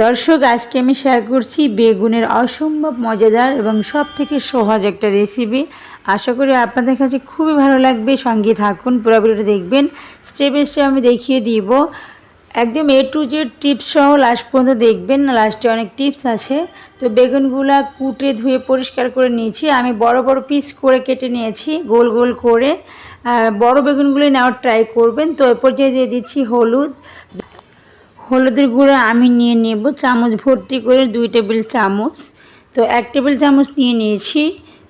দর্শক, আজকে আমি শেয়ার করছি বেগুনের অসম্ভব মজাদার এবং সব থেকে সহজ একটা রেসিপি আশা করি আপনাদের কাছে খুবই ভালো লাগবে। সঙ্গে থাকুন, পুরো ভিডিওটা দেখবেন। স্টেপ স্টেপ আমি দেখিয়ে দিব। একদম এ টু জেড টিপস সহ লাস্ট পর্যন্ত দেখবেন। লাস্টে অনেক টিপস আছে। তো বেগুনগুলা কুটে, ধুয়ে পরিষ্কার করে নিয়েছি। আমি বড় বড় পিস করে কেটে নিয়েছি, গোল গোল করে। বড় বেগুনগুলো নেওয়ার ট্রাই করবেন। তো এরপর যে দিয়ে দিচ্ছি হলুদ। হলুদের গুঁড়ো আমি নিয়ে নেব। চামচ ভর্তি করে দুই টেবিল চামচ। তো এক টেবিল চামচ নিয়ে নিয়েছি।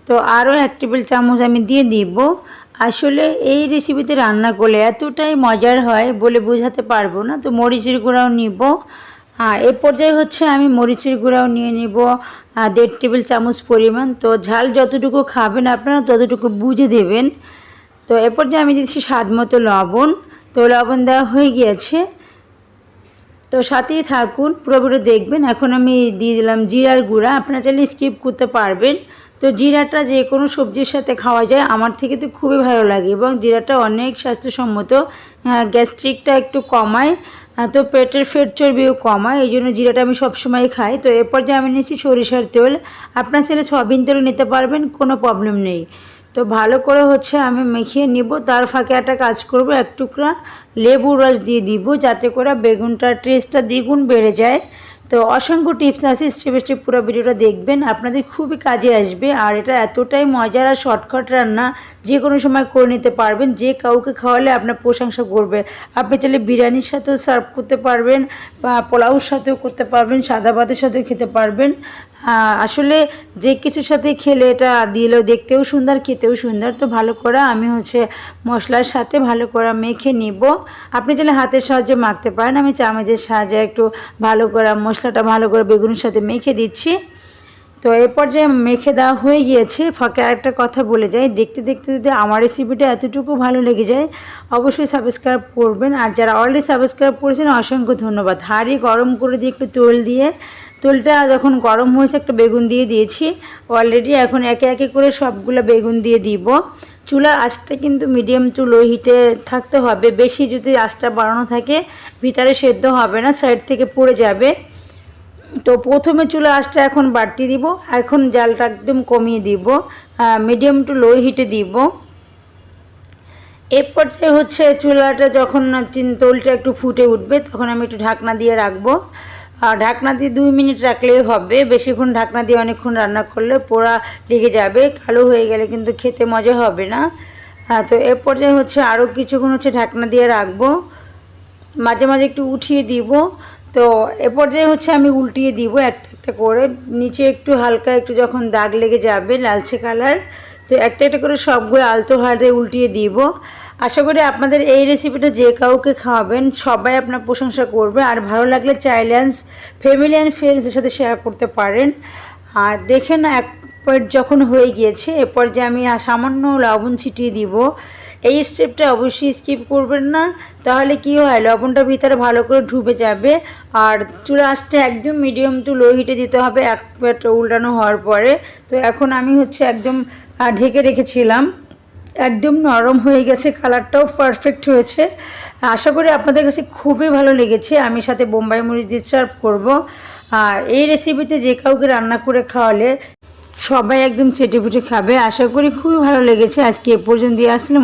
তো আরও এক টেবিল চামচ আমি দিয়ে দিব। আসলে এই রেসিপিতে রান্না করলে এতটাই মজার হয় বলে বোঝাতে পারব না। তো মরিচের গুঁড়াও নিব। আর এ পর্যায়ে হচ্ছে আমি মরিচের গুঁড়াও নিয়ে নিব। দেড় টেবিল চামচ পরিমাণ। তো ঝাল যতটুকু খাবেন আপনারা ততটুকু বুঝে দেবেন। তো এ পর্যায়ে আমি দিচ্ছি স্বাদ মতো লবণ। তো লবণ দেওয়া হয়ে গিয়েছে। তো সাথেই থাকুন পুরো পুরো দেখবেন। এখন আমি দিয়ে দিলাম জিরার গুঁড়া। আপনারা চাইলে স্কিপ করতে পারবেন। তো জিরাটা যে কোনো সবজির সাথে খাওয়া যায়, আমার থেকে তো খুবই ভালো লাগে এবং জিরাটা অনেক স্বাস্থ্যসম্মত। গ্যাস্ট্রিকটা একটু কমায় তো পেটের ফেট চর্বিও কমায়, এই জন্য জিরাটা আমি সবসময় খাই। তো এরপর যে আমি নিচ্ছি সরিষার তেল। আপনার ছেলে সয়াবিন তেল নিতে পারবেন, কোনো প্রবলেম নেই। তো ভালো করে হচ্ছে আমি মেখিয়ে নিব। তার ফাঁকে একটা কাজ করব, এক টুকরা লেবুর রস দিয়ে দিব যাতে করে বেগুনটার টেস্টটা দ্বিগুণ বেড়ে যায়। তো অসংখ্য টিপস আছে স্টেপ স্টেপ পুরো ভিডিওটা দেখবেন। আপনাদের খুবই কাজে আসবে আর এটা এতটাই মজার আর শর্টকাট রান্না যে কোনো সময় করে নিতে পারবেন, যে কাউকে খাওয়ালে আপনার প্রশংসা করবে। আপনি চাইলে বিরিয়ানির সাথেও সার্ভ করতে পারবেন বা পোলাওর সাথেও করতে পারবেন, সাদা ভাতের সাথেও খেতে পারবেন। আসলে যে কিছুর সাথে খেলে এটা দিলেও দেখতেও সুন্দর, খেতেও সুন্দর। তো ভালো করে আমি হচ্ছে মশলার সাথে ভালো করে মেখে নিব। আপনি চাইলে হাতের সাহায্যে মাখতে পারেন। আমি চামচের সাহায্যে একটু ভালো করে মশলাটা ভালো করে বেগুনের সাথে মেখে দিচ্ছি। তো এ পর্যায়ে মেখে দেওয়া হয়ে গিয়েছে। ফাঁকে আরেকটা কথা বলে যাই। দেখতে দেখতে যদি আমার রেসিপিটা এতটুকু ভালো লেগে যায়, অবশ্যই সাবস্ক্রাইব করবেন। আর যারা অলরেডি সাবস্ক্রাইব করেছেন, অসংখ্য ধন্যবাদ। হাঁড়ি গরম করে দিয়ে একটু তেল দিয়ে তেলটা যখন গরম হয়েছে, একটা বেগুন দিয়ে দিয়েছি। অলরেডি এখন একে একে করে সবগুলো বেগুন দিয়ে দিব। চুলার আঁচটা কিন্তু মিডিয়াম টু লো হিটে থাকতে হবে। বেশি যদি আঁচটা বাড়ানো থাকে, ভিতরে সেদ্ধ হবে না সাইড থেকে পড়ে যাবে। তো প্রথমে চুলা আঁচটা এখন বাড়তি দিব। এখন জালটা একদম কমিয়ে দিব। মিডিয়াম টু লো হিটে দিব। এর পর্যায়ে হচ্ছে চুলাটা যখন চিন- তলটা একটু ফুটে উঠবে, তখন আমি একটু ঢাকনা দিয়ে রাখব। ঢাকনা দিয়ে দুই মিনিট রাখলেই হবে। বেশিক্ষণ ঢাকনা দিয়ে অনেকক্ষণ রান্না করলে পোড়া লেগে যাবে, কালো হয়ে গেলে কিন্তু খেতে মজা হবে না। তো এর পর্যায়ে হচ্ছে আরও কিছুক্ষণ হচ্ছে ঢাকনা দিয়ে রাখব। মাঝে মাঝে একটু উঠিয়ে দিব। তো এ পর্যায়ে হচ্ছে আমি উল্টিয়ে দিব একটা একটা করে। নিচে একটু হালকা একটু যখন দাগ লেগে যাবে, লালচে কালার তো একটা একটা করে সবগুলো আলতো হাতে উল্টিয়ে দিব। আশা করি আপনাদের এই রেসিপিটা যে কাউকে খাওয়াবেন, সবাই আপনার প্রশংসা করবে। আর ভালো লাগলে চাইল্যান্স ফ্যামিলি অ্যান্ড ফ্রেন্ডসের সাথে শেয়ার করতে পারেন। আর দেখেন এক পয়েন্ট যখন হয়ে গিয়েছে এরপর যে আমি সামান্য লবণ ছিটিয়ে দিব। এই স্টেপটা অবশ্যই স্কিপ করবেন না। তাহলে কি হয়, লবণটা ভিতরে ভালো করে ঢুবে যাবে। আর চুলা আসতে একদম মিডিয়াম টু লো হিটে দিতে হবে, এক প্লেট উল্টানো হওয়ার পরে। তো এখন আমি হচ্ছে একদম আহ, ঢেকে রেখেছিলাম। একদম নরম হয়ে গেছে কালারটাও পারফেক্ট হয়েছে। আশা করি আপনাদের কাছে খুবই ভালো লেগেছে। আমি সাথে বোম্বাই মরিচ দিয়ে সার্ভ করব। আর এই রেসিপিতে যে কাউকে রান্না করে খাওয়ালে সবাই একদম চেটে পুটে খাবে। আশা করি খুবই ভালো লেগেছে। আজকে এ পর্যন্ত দিয়ে আসলাম